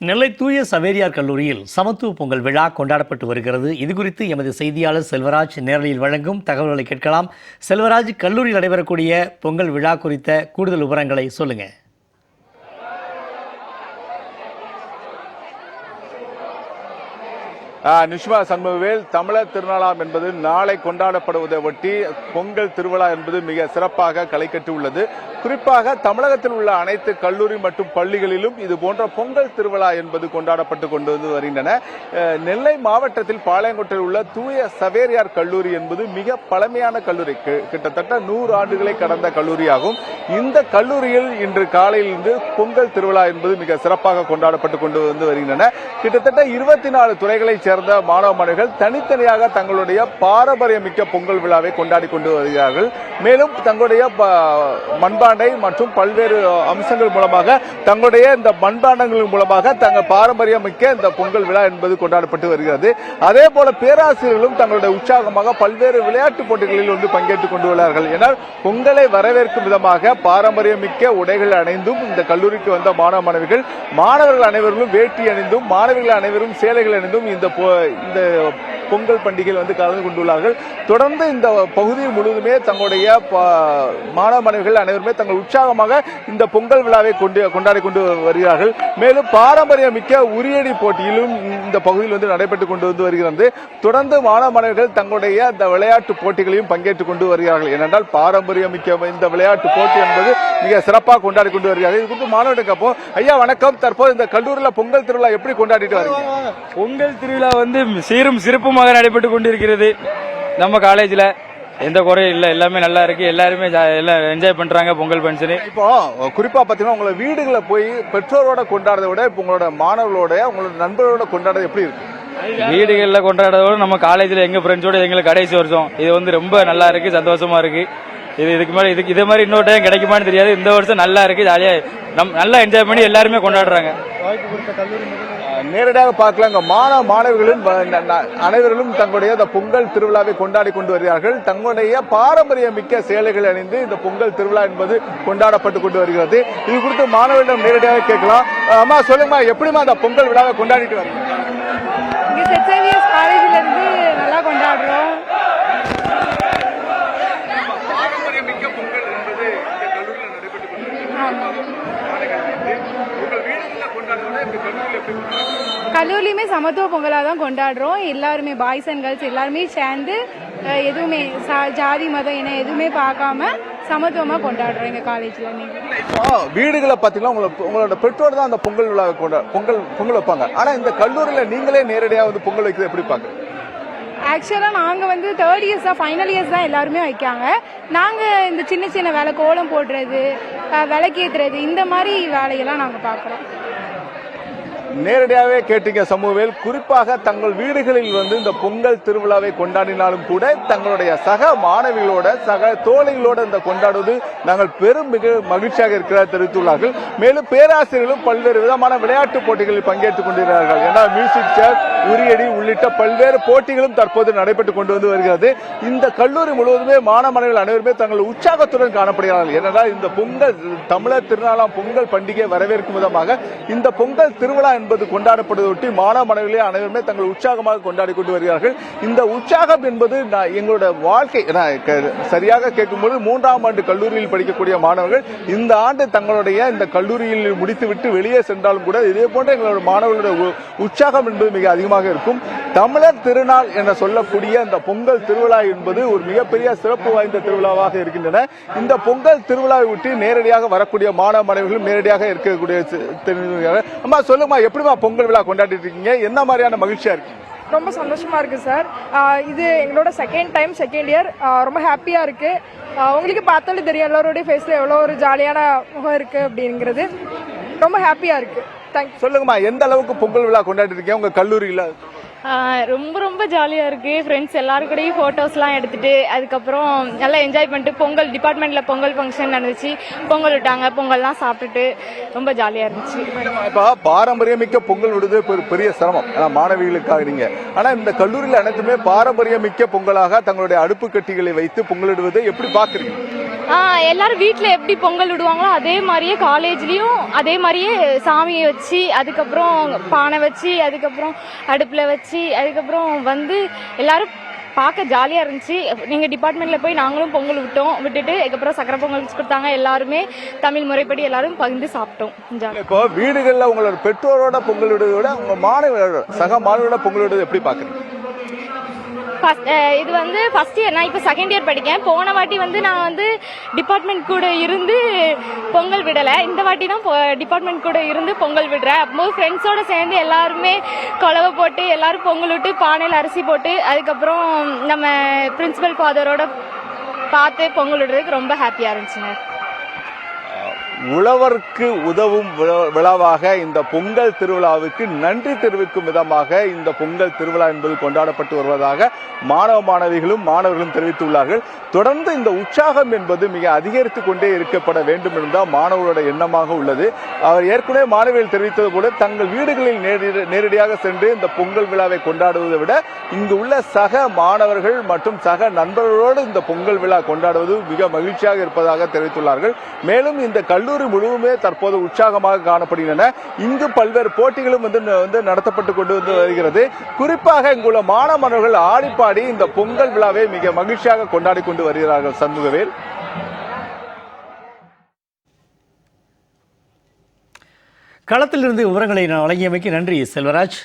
நெல்லை தூய சவேரியார் கல்லூரியில் சமத்துவ பொங்கல் விழா கொண்டாடப்பட்டு வருகிறது. இது குறித்து எமது செய்தியாளர் செல்வராஜ் நேரலையில் வழங்கும் தகவல்களை கேட்கலாம். செல்வராஜ் கல்லூரியில் நடைபெறக்கூடிய பொங்கல் விழா குறித்த கூடுதல் விவரங்களை சொல்லுங்கள் நிஷ்மா சண்முகவேல் தமிழர் திருநாளாம் என்பது நாளை கொண்டாடப்படுவதை ஒட்டி பொங்கல் திருவிழா என்பது மிக சிறப்பாக களை உள்ளது. குறிப்பாக தமிழகத்தில் உள்ள அனைத்து கல்லூரி மற்றும் பள்ளிகளிலும் இது போன்ற பொங்கல் திருவிழா என்பது கொண்டாடப்பட்டு கொண்டு வந்து வருகின்றன. நெல்லை மாவட்டத்தில் பாளையங்கோட்டையில் உள்ள தூய சவேரியார் கல்லூரி என்பது மிக பழமையான கல்லூரி. கிட்டத்தட்ட நூறு ஆண்டுகளை கடந்த கல்லூரியாகும். இந்த கல்லூரியில் இன்று காலையிலிருந்து பொங்கல் திருவிழா என்பது மிக சிறப்பாக கொண்டாடப்பட்டு கொண்டு வந்து வருகின்றன. கிட்டத்தட்ட இருபத்தி நாலு துறைகளைச் சேர்ந்த மாணவ மாணவிகள் தனித்தனியாக தங்களுடைய பாரம்பரியமிக்க பொங்கல் விழாவை கொண்டாடி கொண்டு வருகிறார்கள். மேலும் தங்களுடைய மண்பாண்டை மற்றும் பல்வேறு அம்சங்கள் மூலமாக தங்களுடைய இந்த மண்பாண்டங்கள் மூலமாக தங்கள் பாரம்பரியமிக்க இந்த பொங்கல் விழா என்பது கொண்டாடப்பட்டு வருகிறது. அதே போல பேராசிரியர்களும் தங்களுடைய உற்சாகமாக பல்வேறு விளையாட்டு போட்டிகளில் வந்து பங்கேற்றுக் கொண்டு உள்ளார்கள். என பொங்கலை வரவேற்கும் விதமாக பாரம்பரியமிக்க உடைகள் அணிந்தும் இந்த கல்லூரிக்கு வந்த மாணவ மாணவிகள் மாணவர்கள் அனைவரும் வேட்டி அணிந்தும் மாணவிகள் அனைவரும் சேலைகள் அணிந்தும் இந்த இந்த பொங்கல் பண்டிகையில் வந்து கலந்து கொண்டுள்ளார்கள். தொடர்ந்து இந்த பகுதி முழுவதுமே தங்களுடைய மாணவ மாணவிகள் அனைவருமே தங்கள் உற்சாகமாக இந்த பொங்கல் விழாவை கொண்டு கொண்டாடி கொண்டு வருகிறார்கள். மேலும் பாரம்பரியமிக்க உரியடி போட்டியிலும் இந்த பகுதியில் வந்து நடைபெற்றுக் கொண்டு வந்து வருகிறது. தொடர்ந்து மாணவ மாணவிகள் தங்களுடைய இந்த விளையாட்டு போட்டிகளையும் பங்கேற்றுக் கொண்டு வருகிறார்கள். ஏனென்றால் பாரம்பரியமிக்க இந்த விளையாட்டு போட்டி என்பது மிக சிறப்பாக கொண்டாடி கொண்டு வருகிறார்கள். இது குறித்து மாணவர்களுக்கு அப்போ ஐயா வணக்கம். தற்போது இந்த கல்லூரியில் பொங்கல் திருவிழா எப்படி கொண்டாடிட்டு வரீங்க பொங்கல் திருவிழா வந்து சீரும் சிறப்பும் சிறப்புமாக நடைபெற்று கொண்டிருக்கிறது. நம்ம காலேஜ்ல எந்த குறையும் இல்லை. எல்லாமே நல்லா இருக்கு. எல்லாருமே எல்லாம் என்ஜாய் பண்றாங்க பொங்கல் ஃபங்க்ஷனு இப்போ குறிப்பா பாத்தீங்கன்னா உங்களை வீடுகளை போய் பெற்றோரோட கொண்டாடுறதை விட இப்போ உங்களோட மாணவர்களோட உங்களோட நண்பர்களோட கொண்டாடுறது எப்படி இருக்கு? வீடுகளில் கொண்டாடுறதோட நம்ம காலேஜ்ல எங்க ஃப்ரெண்ட்ஸோட எங்களுக்கு கடைசி வருஷம். இது வந்து ரொம்ப நல்லா இருக்கு. சந்தோஷமா இருக்கு. இது இதுக்கு மேலே இதுக்கு இதே மாதிரி இன்னொரு டைம் கிடைக்குமான்னு தெரியாது. இந்த வருஷம் நல்லா இருக்கு. ஜாலியா நம் நல்லா என்ஜாய் பண்ணி எல்லாருமே கொண்டாடுறாங்க. அஹ், நேரடியாக பார்க்கலாம். மாணவ மாணவிகளும் அனைவர்களும் தங்களுடைய இந்த பொங்கல் திருவிழாவை கொண்டாடி கொண்டு வருகிறார்கள். தங்களுடைய பாரம்பரிய மிக்க சேலைகள் அணிந்து இந்த பொங்கல் திருவிழா என்பது கொண்டாடப்பட்டு கொண்டு வருகிறது. இது குறித்து மாணவர்களிடம் நேரடியாக கேட்கலாம். அம்மா சொல்லுங்கம்மா எப்படிமா அந்த பொங்கல் விழாவை கொண்டாடிட்டு வரீங்க இங்கே செட் சேவியர்ஸ் காலேஜில் இருந்து நல்லா கொண்டாடுறோம் பாரம்பரியமிக்க பொங்கல் என்பது இந்த கல்லூரியில் நடைபெற்று கல்லூரியுமே சமத்துவ பொங்கலாக தான் கொண்டாடுறோம். எல்லாருமே பாய்ஸ் அண்ட் கேர்ள்ஸ் எல்லாருமே சேர்ந்து எதுவுமே ஜாதி மதம் என எதுவுமே பார்க்காம சமத்துவமாக கொண்டாடுறோம் எங்கள் காலேஜில் நீங்கள் வீடுகளை பார்த்தீங்கன்னா உங்களை உங்களோட பெற்றோர் தான் அந்த பொங்கல் விழாவை கொண்டா பொங்கல் பொங்கல் வைப்பாங்க. ஆனா இந்த கல்லூரியில நீங்களே நேரடியாக வந்து பொங்கல் வைக்கிறது எப்படி பாக்குறீங்க ஆக்சுவலாக நாங்கள் வந்து தேர்ட் இயர்ஸ் தான் ஃபைனல் இயர்ஸ் தான் எல்லாருமே வைக்காங்க. நாங்கள் இந்த சின்ன சின்ன வேலை கோலம் போடுறது அஹ், விளக்கேத்துறது இந்த மாதிரி வேலையெல்லாம் நாங்கள் பார்க்குறோம். நேரடியாகவே கேட்டீங்க சமூகவேல். குறிப்பாக தங்கள் வீடுகளில் வந்து இந்த பொங்கல் திருவிழாவை கொண்டாடினாலும் கூட தங்களுடைய சக மாணவிகளோட சக தோழிகளோட இந்த கொண்டாடுவது நாங்கள் பெரும் மிக மகிழ்ச்சியாக இருக்கிறார் தெரிவித்துள்ளார்கள். மேலும் பேராசிரியர்களும் பல்வேறு விதமான விளையாட்டு போட்டிகளில் பங்கேற்றுக் கொண்டிருக்கிறார்கள். ஏன்னா மியூசிக் சேர் உரியடி உள்ளிட்ட பல்வேறு போட்டிகளும் தற்போது நடைபெற்றுக் கொண்டு வந்து வருகிறது. இந்த கல்லூரி முழுவதுமே மாணவர்கள் அனைவருமே தங்கள் உற்சாகத்துடன் காணப்படுகிறார்கள். ஏனென்றால் இந்த பொங்கல் தமிழர் திருநாளாம் பொங்கல் பண்டிகை வரவேற்கும் விதமாக இந்த பொங்கல் திருவிழா என்பது கொண்டாடப்படுவதொட்டி மாணவ மாணவிகளே அனைவருமே தங்கள் உற்சாகமாக கொண்டாடி கொண்டு வருகிறார்கள் இந்த உற்சாகம் என்பது நான் எங்களோட வாழ்க்கை நான் சரியாக கேட்கும்போது மூன்றாம் ஆண்டு கல்லூரியில் படிக்கக்கூடிய மாணவர்கள் இந்த ஆண்டு தங்களுடைய இந்த கல்லூரியில் முடித்துவிட்டு வெளியே சென்றாலும் கூட இதே போன்ற எங்களோட மாணவர்களுடைய உற்சாகம் என்பது மிக அதிகமாக இருக்கும் தமிழர் திருநாள் என சொல்லக்கூடிய இந்த பொங்கல் திருவிழா என்பது ஒரு மிகப்பெரிய சிறப்பு வாய்ந்த திருவிழாவாக இருக்கின்றன இந்த பொங்கல் திருவிழாவை ஒட்டி நேரடியாக வரக்கூடிய மாணவ மாணவிகளும் நேரடியாக இருக்கக்கூடிய சி- தெரிவிக்கிறாங்க. அம்மா சொல்லுமா எப்படிமா பொங்கல் விழா கொண்டாடிட்டு இருக்கீங்க? என்ன மாதிரியான மகிழ்ச்சியா இருக்கு ரொம்ப சந்தோஷமா இருக்கு சார் இது எங்களோட செகண்ட் டைம் செகண்ட் இயர் ரொம்ப ஹாப்பியா இருக்கு. உங்களுக்கு பார்த்தாலே தெரியும் எல்லாரோடைய ஃபேஸ்ல எவ்வளோ ஒரு ஜாலியான முகம் இருக்கு அப்படிங்கிறது. ரொம்ப ஹாப்பியா இருக்கு. தேங்க்யூ சொல்லுங்கம்மா எந்த அளவுக்கு பொங்கல் விழா கொண்டாடி இருக்கீங்க? உங்க கல்லூரியில ரொம்ப ரொம்ப ஜாலியாக இருக்குது ஃப்ரெண்ட்ஸ் எல்லாருக்கூடையும் ஃபோட்டோஸ்லாம் எடுத்துகிட்டு அதுக்கப்புறம் நல்லா என்ஜாய் பண்ணிட்டு பொங்கல் டிபார்ட்மெண்ட்டில் பொங்கல் ஃபங்க்ஷன் நடந்துச்சு. பொங்கல் விட்டாங்க பொங்கல்லாம் சாப்பிட்டுட்டு ரொம்ப ஜாலியாக இருந்துச்சு. இப்போ பாரம்பரியமிக்க பொங்கல் விடுது பெரிய சிரமம். ஆனால் மாணவிகளுக்காக நீங்கள் ஆனால் இந்த கல்லூரியில் அனைத்துமே பாரம்பரியமிக்க பொங்கலாக தங்களுடைய அடுப்பு கட்டிகளை வைத்து பொங்கலிடுவதை எப்படி பார்க்குறீங்க எல்லாரும் வீட்டில் எப்படி பொங்கல் விடுவாங்களோ அதே மாதிரியே காலேஜ்லேயும் அதே மாதிரியே சாமியை வச்சு அதுக்கப்புறம் பானை வச்சு அதுக்கப்புறம் அடுப்பில் வச்சு அதுக்கப்புறம் வந்து எல்லாரும் பார்க்க ஜாலியாக இருந்துச்சு. எங்கள் டிபார்ட்மெண்ட்டில் போய் நாங்களும் பொங்கல் விட்டோம். விட்டுட்டு அதுக்கப்புறம் சக்கரை பொங்கல் வச்சு கொடுத்தாங்க. எல்லாருமே தமிழ் முறைப்படி எல்லாரும் பகிர்ந்து சாப்பிட்டோம். இப்போ வீடுகளில் உங்களோட பெற்றோரோட பொங்கல் விடுவதை விட உங்க மாணவர்கள் சக மாணவர்களோட பொங்கல் விடுவது எப்படி பார்க்குறீங்க? Eh, இது வந்து ஃபர்ஸ்ட் இயர் நான் இப்போ செகண்ட் இயர் படிக்கேன் போன வாட்டி வந்து நான் வந்து டிபார்ட்மெண்ட் கூட இருந்து பொங்கல் விடலை. இந்த வாட்டி தான் டிபார்ட்மெண்ட் கூட இருந்து பொங்கல் விடுறேன். அப்போது ஃப்ரெண்ட்ஸோடு சேர்ந்து எல்லாருமே கொலவை போட்டு எல்லாரும் பொங்கல் விட்டு பானையில் அரிசி போட்டு அதுக்கப்புறம் நம்ம பிரின்சிபல் ஃபாதரோட பார்த்து பொங்கல் விடுறதுக்கு ரொம்ப ஹாப்பியாக இருந்துச்சுங்க. உழவர்க்கு உதவும் விழா- விழாவாக இந்த பொங்கல் திருவிழாவுக்கு நன்றி தெரிவிக்கும் விதமாக இந்த பொங்கல் திருவிழா என்பது கொண்டாடப்பட்டு வருவதாக மாணவ மாணவிகளும் மாணவர்களும் தெரிவித்துள்ளார்கள். தொடர்ந்து இந்த உற்சாகம் என்பது மிக அதிகரித்து கொண்டே இருக்கப்பட வேண்டும் என்றால் மாணவர்களோட எண்ணமாக உள்ளது. அவர் ஏற்கனவே மாணவிகள் தெரிவித்தது போல தங்கள் வீடுகளில் நேரடியாக சென்று இந்த பொங்கல் விழாவை கொண்டாடுவதை விட இங்கு உள்ள சக மாணவர்கள் மற்றும் சக நண்பர்களோடு இந்த பொங்கல் விழா கொண்டாடுவது மிக மகிழ்ச்சியாக இருப்பதாக தெரிவித்துள்ளார்கள். மேலும் இந்த கல்லூரி முழுவதுமே தற்போது உற்சாகமாக காணப்படுகின்றன. இங்கு பல்வேறு போட்டிகளும் வந்து வந்து நடத்தப்பட்டு கொண்டு வந்து வருகிறது. குறிப்பாக இங்குள்ள மாணவ மாணவர்கள் ஆடிப்பாடி இந்த பொங்கல் விழாவை மிக மகிழ்ச்சியாக கொண்டாடி கொண்டு வருகிறார்கள். சண்முகவேல் களத்திலிருந்து விவரங்களை நான் வழங்கியமைக்கு நன்றி செல்வராஜ்.